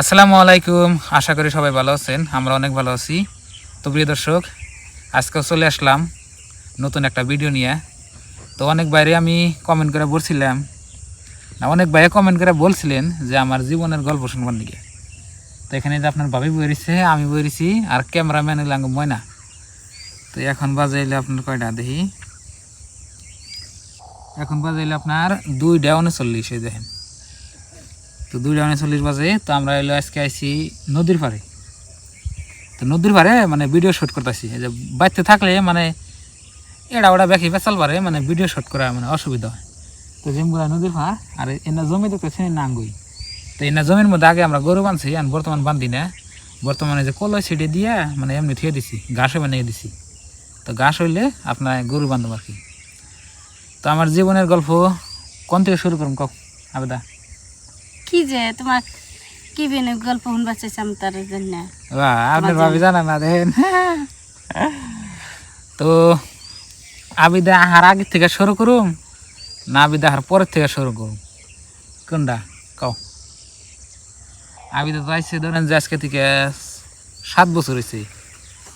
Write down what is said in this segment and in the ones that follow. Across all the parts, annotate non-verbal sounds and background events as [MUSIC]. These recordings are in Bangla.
আসসালামু আলাইকুম। আশা করি সবাই ভালো আছেন। আমরা অনেক ভালো আছি। তো প্রিয় দর্শক আজকেও চলে আসলাম নতুন একটা ভিডিও নিয়ে। তো অনেক বাইরে আমি কমেন্ট করে বলছিলাম, না, অনেক বাইরে কমেন্ট করে বলছিলেন যে আমার জীবনের গল্প শুনবার দিকে তো এখানে যে আপনার ভাবি বইরিছে আমি বইরিছি আর ক্যামেরাম্যান লাঙ্গ ময়না। তো এখন বাজাইলে আপনার কয়টা? দেখি। এখন বাজাইলে আপনার দুইটা উনচল্লিশ দেখেন। তো দুইটা উনচল্লিশ বাজে, তো আমরা এলো আজকে আইছি নদীর পাড়ে। তো নদীর পাড়ে মানে ভিডিও শ্যুট করতেছি। যে বাড়িতে থাকলে মানে এড়া ওড়া বেঁকে বেচাল পারে মানে ভিডিও শ্যুট করা মানে অসুবিধা হয়। তো যেমগুলা নদীর পাড়, আর এনা জমি দেখতেছি নাঙ্গুই। তো এনা জমির মধ্যে আগে আমরা গরু বানছি আর বর্তমান বান্ধি না। বর্তমানে যে কলই ছিটে দিয়া মানে এমনি থিয়ে দিছি, ঘাসও বানিয়ে দিছি। তো ঘাস হইলে আপনার গরু বান্ধব আর কি। তো আমার জীবনের গল্প কোন থেকে শুরু করুন কক আবেদা। কি যে তোমার কি বেনে গল্প শুনবা চাইছাম তার জন্য? আপনার ভাবি জানা না দেখেন। তো আবিদা আহার আগের থেকে শুরু করুম না আবিদা আহার পরের থেকে শুরু করুম? কোনটা? কও। আবিদা তো আইসে ধরেন যে আজকে থেকে সাত বছর হয়েছে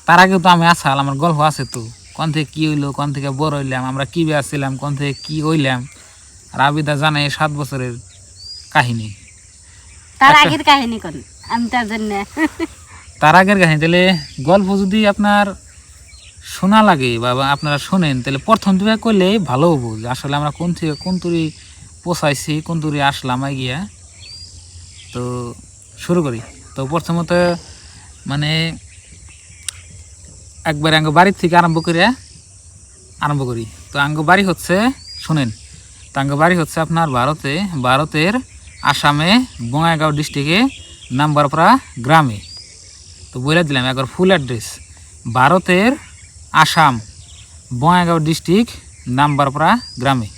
তার আগে তো আমি আসাল আমার গল্প আছে তো। কোন থেকে কি হইল কোন থেকে বড় হইলাম আমরা কি বেয়াছিলাম কোন থেকে কি হইলাম? আর আবিদা জানে সাত বছরের কাহিনী। তার আচ্ছা। আগের কাহিনী কোন? আমি তার জন্য তার আগের কাহিনী তাহলে গল্প যদি আপনার শোনা লাগে বা আপনারা শোনেন তাহলে প্রথম থেকে করলে ভালো হব। আসলে আমরা কোন থেকে কোন তুরি পোষাইছি কোন তুরি আসলাম গিয়া। তো শুরু করি। তো প্রথমত মানে একবার আঙ্গ বাড়ির থেকে আরম্ভ করে আরম্ভ করি। তো আঙ্গ বাড়ি হচ্ছে শোনেন তো আঙ্গ বাড়ি হচ্ছে আপনার ভারতে ভারতের আসামে, বঙ্গাইগাঁও ডিস্ট্রিক্টে নাম্বারপাড়া গ্রামে। তো বলে দিলাম একবার ফুল অ্যাড্রেস ভারতের আসাম, বঙ্গাইগাঁও ডিস্ট্রিক্ট নাম্বারপাড়া গ্রামে।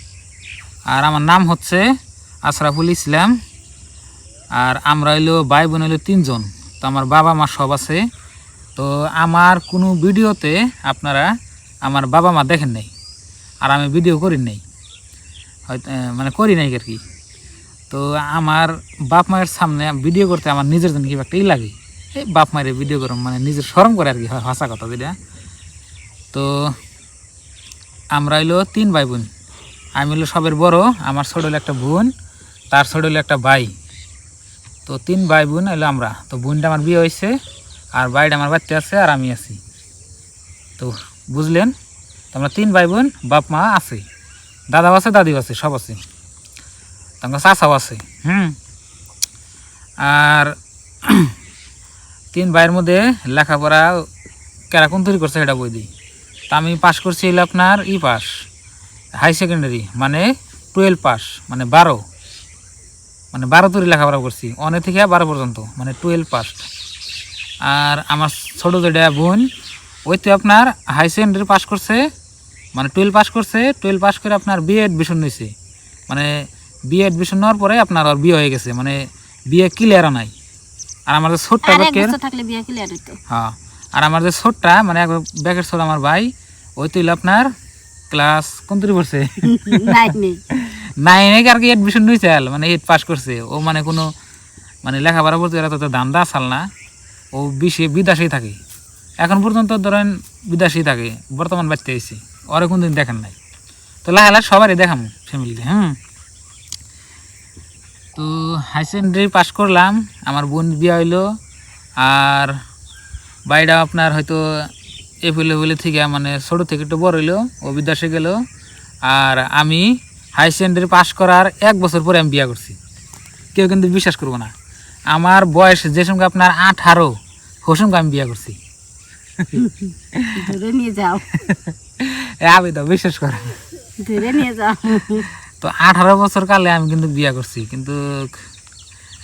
আর আমার নাম হচ্ছে আশরাফুল ইসলাম। আর আমরা হইল ভাই বোন হইল তিনজন। তো আমার বাবা মা সব আছে। তো আমার কোনো ভিডিওতে আপনারা আমার বাবা মা দেখেন নাই। আর আমি ভিডিও করি নাই। হয়তো মানে করি নাই আর কি। তো আমার বাপ মায়ের সামনে ভিডিও করতে আমার নিজের জন্য কি একটা ই লাগে। এই বাপ মায়ের ভিডিও করম মানে নিজের সরম করে আর কি হাসা কথা যেটা। তো আমরা হইল তিন ভাই বোন আমি হলো সবের বড়, আমার ছোট হলো একটা বোন, তার ছোট হলো একটা ভাই। তো তিন ভাই বোন হইল আমরা। তো বোনটা আমার বিয়ে হয়েছে, আর ভাইটা আমার বাচ্চা আছে, আর আমি আছি। তো বুঝলেন? আমরা তিন ভাই বোন বাপ মা আছে। দাদাও আছে, দাদিও আছে, সব আছে। তাঙ্গ চাচাও আছে, হুম? আর [CLEARS THROAT] তিন ভাইয়ের মধ্যে লেখাপড়া কেরা কোন তৈরি করছে সেটা বই দিই তা আমি পাশ করছি হলো আপনার ই পাস হাই সেকেন্ডারি মানে টুয়েলভ পাস মানে বারো। মানে বারো তৈরি লেখাপড়া করছি অনেক থেকে বারো পর্যন্ত মানে টুয়েলভ পাস আর আমার ছোটো যেটা বোন, ওই তো আপনার হাই সেকেন্ডারি পাস করছে মানে টুয়েলভ পাস করছে টুয়েলভ পাস করে আপনার বিএ এডমিশন নিয়েছে মানে বিএ এডমিশন নেওয়ার পরে আপনার ওর বিয়ে হয়ে গেছে মানে বিয়ে ক্লিয়ার নাই। আর আমার যে ছোট্ট আর ব্যাকের বিয়ে হ্যাঁ আর আমার যে ছোট্টা মানে এক ব্যাকের ছোট আমার ভাই ওই তো আপনার ক্লাস কোন তুই পড়ছে? [LAUGHS] নাইনে আর কি এডমিশন নিয়েছে মানে এইট পাস করছে। ও মানে কোনো মানে লেখাপড়া বলতে এরা তো দান্দা আসাল না। ও বিশে বিদেশেই থাকে। এখন পর্যন্ত ধরেন বিদেশেই থাকে। বর্তমান বাচ্চা এসে ওরা কোনদিন দেখেন নাই। তো লাহে লাহে সবারই দেখাম ফ্যামিলিতে হুম? তো হাই সেকেন্ডারি পাশ করলাম আমার বোন বিয়ে হইল আর বাড়িটা আপনার হয়তো এপ্রিল এপ্রিল থেকে মানে ছোটো থেকে একটু বড় হইল ও বিদেশে গেল আর আমি হাই সেকেন্ডারি পাশ করার এক বছর পরে আমি বিয়ে করছি। কেউ কিন্তু বিশ্বাস করব না। আমার বয়স যে সঙ্গে আপনার আঠারো ওর সঙ্গে আমি বিয়ে করছি। ধরে নিয়ে যাও। [LAUGHS] তো বিশ্বাস করে ধরে নিয়ে যাও। তো আঠারো বছর কালে আমি কিন্তু বিয়ে করছি কিন্তু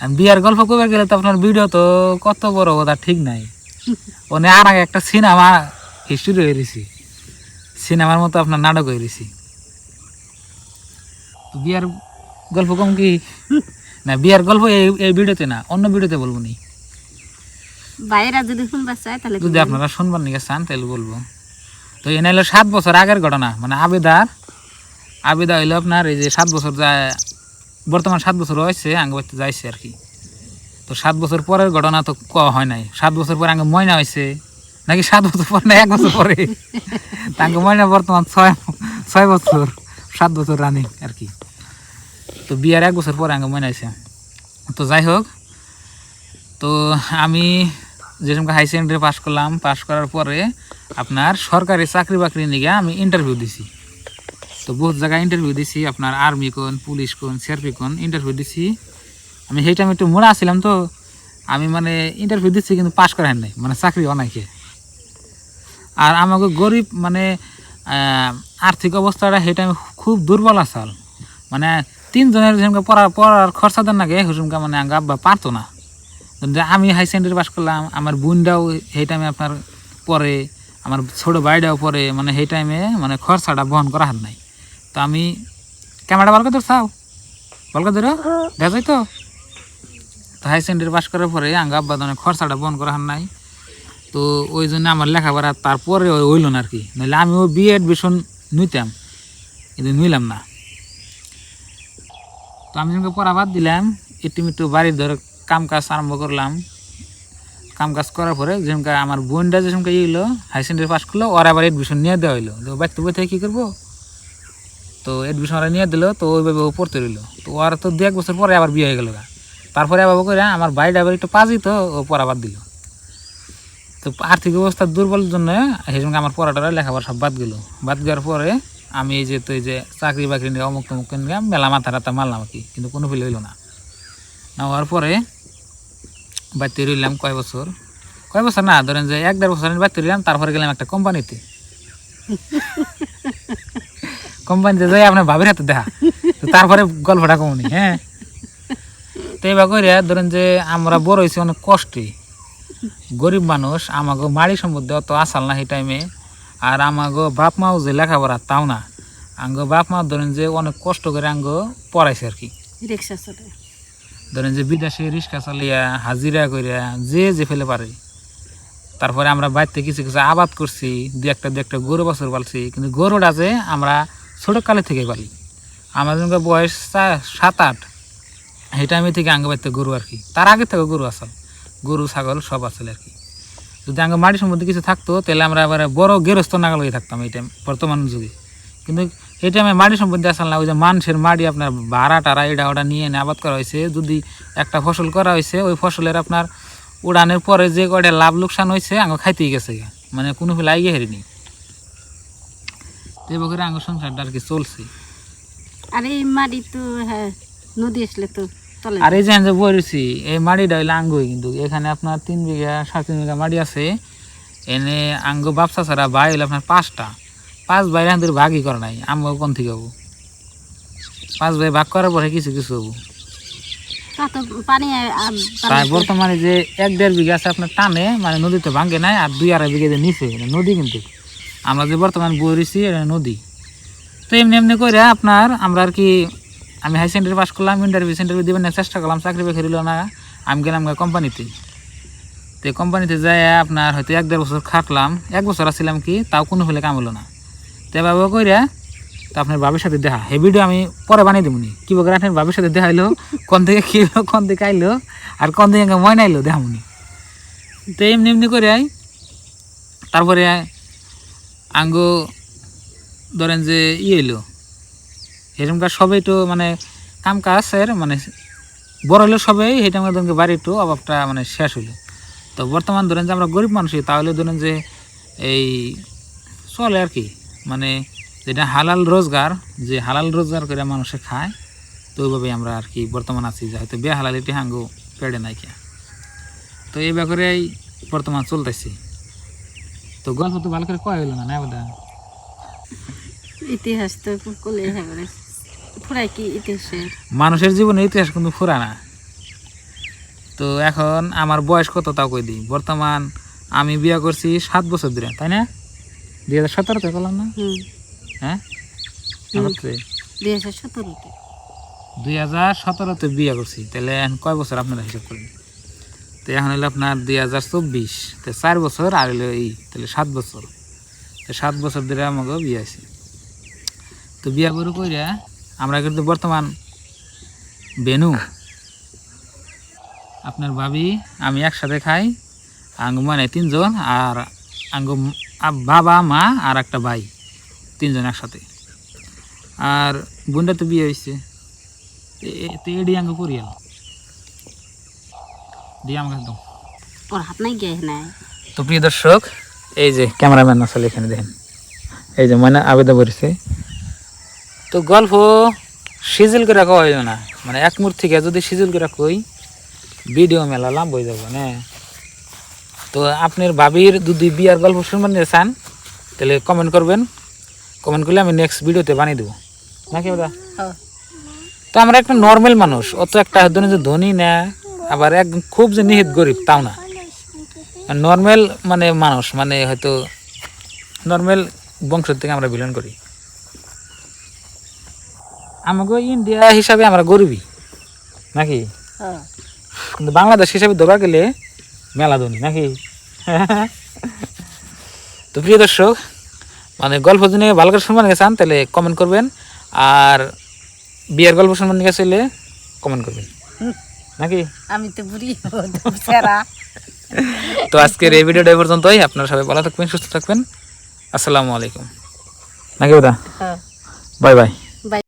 আমি বিয়ার গল্প করবে গেলে তো আপনার ভিডিও তো কত বড় কথা ঠিক নাই। ওনে আর আগে একটা সিনেমা হিস্ট্রি হয়ে রয়েছি। সিনেমার মতো আপনার নাটক হয়ে রয়েছি। বিয়ার গল্প কম কি? না বিয়ার গল্প এই ভিডিওতে না অন্য ভিডিওতে বলব নি। বাইরা যদি শুনবা চায় তাহলে যদি আপনারা শুনবার নিকে চান তাহলে বলব। তো এনে হলো সাত বছর আগের ঘটনা মানে আবেদার আবেদা হইল আপনার এই যে সাত বছর যায় বর্তমান সাত বছর হয়েছে আঙ্গ বাড়িতে যাইছে আর কি তো সাত বছর পরের ঘটনা তো ক হয় নাই। সাত বছর পরে আঙ্গে ময়না হয়েছে নাকি সাত বছর পর না, এক বছর পরে? তাকে ময়না বর্তমান ছয় ছয় বছর, সাত বছর রানিং আর কি তো বিয়ার এক বছর পরে আঙ্গে ময়না হয়েছে তো যাই হোক, তো আমি যে যেরকম হাই সেকেন্ডারি পাস করলাম পাস করার পরে আপনার সরকারি চাকরি বাকরি নিয়ে আমি ইন্টারভিউ দিছি। তো বহুত জায়গায় ইন্টারভিউ দিছি, আপনার আর্মি কোন পুলিশ কোন সিআরপি কোন ইন্টারভিউ দিছি। আমি সেই টাইমে একটু মোড়া ছিলাম তো, আমি মানে ইন্টারভিউ দিচ্ছি কিন্তু পাস করেন নাই মানে চাকরি অনেকে আর আমাকে গরিব মানে আর্থিক অবস্থাটা সেই টাইমে খুব দুর্বল আসাল মানে তিনজনের যেমন পড়ার পড়ার খরচা দেন নাকি হুসুমকা মানে আব্বা পারতো না। আমি হাই সেকেন্ডারি পাস করলাম, আমার বোনটাও সেই টাইমে আপনার পরে আমার ছোট ভাইটাও পরে মানে সেই টাইমে মানে খরচাটা বহন করা হাত নাই। তো আমি ক্যামেরা বলকে তোর চাও বলকে ধরো। দেখা যায় তো। তো হাই সেকেন্ডারি পাস করার পরে আঙ্গা আব্বা মানে খরচাটা বহন করা নাই। তো ওই জন্য আমার লেখাপড়া তারপরে ওই হইল না আর কি নাহলে আমি ওই বিএ এডমিশন নিতাম কিন্তু নিলাম না। তো আমি যখন পড়া বাদ দিলাম। একটু একটু বাড়ির ধরে কাম কাজ আরম্ভ করলাম। কাম কাজ করার পরে যেমন আমার বোনটা ইয়ে হলো হাই সেকেন্ডারি পাস করল ওর আবার এডমিশন নিয়ে দেওয়া হইল। তো বাড়িতে বই থেকে কী করব? তো এডমিশন ওরা নিয়ে দিল, তো ওইভাবে ও পড়তে রইল। তো ওর তো দু এক বছর পরে আবার বিয়ে হয়ে গেল তারপরে আবার করে আমার বাড়িটা আবার একটু পাজি তো, ও পড়া বাদ দিল। তো আর্থিক অবস্থা দুর্বলের জন্য সেই সঙ্গে আমার পড়াটা লেখাপড়া সব বাদ গেল। বাদ দেওয়ার পরে আমি এই যে, তো এই যে চাকরি বাকরি নিয়ে অমুক তমুক নিয়ে মেলা মাথা টাথা মারলাম আর কি, কিন্তু কোনো ফিল হইল না। না হওয়ার পরে বাড়িতে রইলাম কয় বছর? কয় বছর না, ধরেন যে এক দেড় বছর আমি বাড়িতে রইলাম, তারপরে গেলাম একটা কোম্পানিতে কোম্পানিতে যাই আপনার ভাবির হাতে দেখা। তারপরে গল্পটা কমনি হ্যাঁ। তো এবার করে ধরেন যে আমরা বড় হয়েছি অনেক কষ্টে। গরিব মানুষ আমাকে মাড়ি সম্বন্ধে অত আসাল না সেই টাইমে আর আমাকে বাপ মাও যে লেখাপড়া তাও না। আঙ্গো বাপ মা ধরেন যে অনেক কষ্ট করে আঙ্গো পড়াইছে আর কি। ধরেন যে বিদেশে রিক্সা চালিয়া হাজিরা করিয়া যে যে ফেলে পারে। তারপরে আমরা বাড়িতে কিছু কিছু আবাদ করছি দু একটা দু একটা গরু বছর পালছি। কিন্তু গরুটা যে আমরা ছোটো কালে থেকে পালি আমার যখন বয়স সাত, আট। সেই টাইমে থেকে আঙ্গ বাড়িতে গরু আর কি। তার আগে থেকে গরু আসল গরু, ছাগল সব আসলে আর কি। যদি আঙ্গ মাটি সম্বন্ধে কিছু থাকতো, তাহলে আমরা এবার বড় গেরস্ত নাগাল হয়ে থাকতাম এই টাইম বর্তমান যুগে। কিন্তু এই টাইমে মাটি সম্বন্ধে আসল না, ওই যে মানুষের মাটি আপনার ভাড়া টাড়া, এটা ওটা নিয়ে এনে আবাদ করা হয়েছে। যদি একটা ফসল করা হয়েছে, ওই ফসলের আপনার উড়ানের পরে যে কয়টা লাভ লোকসান হয়েছে, আঙ্গ খাইতেই গেছে। মানে কোনো ফেলে আইগে হেরিনি তো এবার করে আঙ্গ সংসারটা আর কি চলছে। আর এই মাটি তো হ্যাঁ নদী আসলে তো আর এই যে বলেছি এই মাটিটা হইলে আঙ্গুই কিন্তু। এখানে আপনার তিন বিঘা সাড়ে তিন বিঘা মাটি আছে। এনে আঙ্গ ব্যবসা ছাড়া ভাই হইলে আপনার পাঁচটা। পাঁচ ভাই আমাদের ভাগই করে নাই। আমগো কোন থেকে হব? পাঁচ ভাই ভাগ করার পরে কিছু কিছু হব। বর্তমানে যে এক দেড় বিঘা আছে আপনার টানে মানে নদীতে ভাঙ্গে নাই আর দুই আড়াই বিঘা যে নিচে নদী কিন্তু। আমরা যে বর্তমান বইছি এটা নদী। তো এমনি এমনি করে আপনার আমরা আর কি, আমি হাই সেকেন্ডারি পাস করলাম ইন্টারভিউ সেন্টারভিউ দেবেন চেষ্টা করলাম, চাকরি বাকরি হলো না। আমি গেলাম কোম্পানিতে তো কোম্পানিতে যাই আপনার হয়তো এক দেড় বছর খাটলাম। এক বছর আসছিলাম কি, তাও কোনো ফেলে কাম হলো না। তো এভাবে কইরা, তো আপনার বাবির সাথে দেখা। এই ভিডিও আমি পরে বানিয়ে দেবনি কি বলে আপনার বাবির সাথে দেখা হইল, কোন থেকে খেলো কোন থেকে আইলো, আর কোন থেকে ময়না আইলো দেখামনি তো এমনি এমনি করে তারপরে আঙ্গো ধরেন যে ই এলো এরকমকার সবাই তো মানে কাম কাজের মানে বড় হলো সবাই, সেটা আমাদের বাড়ি একটু অভাবটা মানে শেষ হইল। তো বর্তমান ধরেন যে আমরা গরিব মানুষই, তাহলে ধরেন যে এই চলে আর কি মানে যেটা হালাল রোজগার, যে হালাল রোজগার করে মানুষে খায়, তো ওইভাবেই আমরা আর কি বর্তমান আছি, যে হয়তো বে হালালিটি হাঙ্গো পেড়ে নাই কে তো এই ব্যাপারেই বর্তমান চলতেছি। তো গল্প তো ভালো করে কয় হইল না না বোধ ইতিহাস তো একেবারে কি ইতিহাসের? মানুষের জীবনের ইতিহাস কিন্তু ফুরা না। তো এখন আমার বয়স কত তাও কই দিই। বর্তমান আমি বিয়ে করছি সাত বছর ধরে তাই না? দুই হাজার সতেরোতে করলাম না? হ্যাঁ? দুই হাজার সতেরোতে দুই হাজার সতেরোতে বিয়ে করছি। তাহলে এখন কয় বছর আপনারা হিসাব করেন? তো এখন হলো আপনার দুই হাজার চব্বিশ। তো চার বছর আর হলো এই, তাহলে সাত বছর। তো সাত বছর ধরে আমাকে বিয়ে আছে। তো বিয়া করে কইরা আমরা কিন্তু বর্তমান বেনু। আপনার ভাবি, আমি একসাথে খাই, আঙ্গু মানে তিনজন, আর আঙ্গু বাবা, মা আর একটা ভাই, তিনজন একসাথে। আর বোনটা তো বিয়ে হয়েছে এডি আঙ্গু পরিয়াল দিয়ে আমাকে একদম। ওর হাত নাই গিয়ে নাই। তো প্রিয় দর্শক এই যে ক্যামেরাম্যান আসলে এখানে দেখেন। এই যে মানে আবেদন করেছে। তো গল্প সিজিল করে রাখা হয় না। মানে এক মুহূর্ত থেকে যদি সিজিল করে কই ভিডিও মেলা লাভ হয়ে যাব না? তো আপনার ভাবির যদি বিয়ার গল্প শুনবেন চান তাহলে কমেন্ট করবেন। কমেন্ট করলে আমি নেক্সট ভিডিওতে বানিয়ে দেবো। নাকি দাদা তো আমরা একটা নর্মাল মানুষ অত একটা ধনী যে ধনী না। আবার একদম খুব যে নিহিত গরিব তাও না। নর্মাল মানে মানুষ মানে হয়তো নর্মাল বংশ থেকে আমরা বিলন করি। আমাকে ইন্ডিয়া হিসাবে আমরা গরিবই নাকি? কিন্তু বাংলাদেশ হিসাবে ধরা গেলে মেলা ধনী নাকি? তো প্রিয় দর্শক মানে গল্প যদি ভালো করে শুনবেন চান তাহলে কমেন্ট করবেন আর বিয়ের গল্প শুনবেন গেছে কমেন্ট করবেন। নাকি? আমি তো বুড়ি সেরা। তো আজকের এই ভিডিওটা এই পর্যন্তই। আপনারা সবাই ভালো থাকবেন সুস্থ থাকবেন। আসসালামু আলাইকুম। নাকি দাদা হ্যাঁ। Bye bye.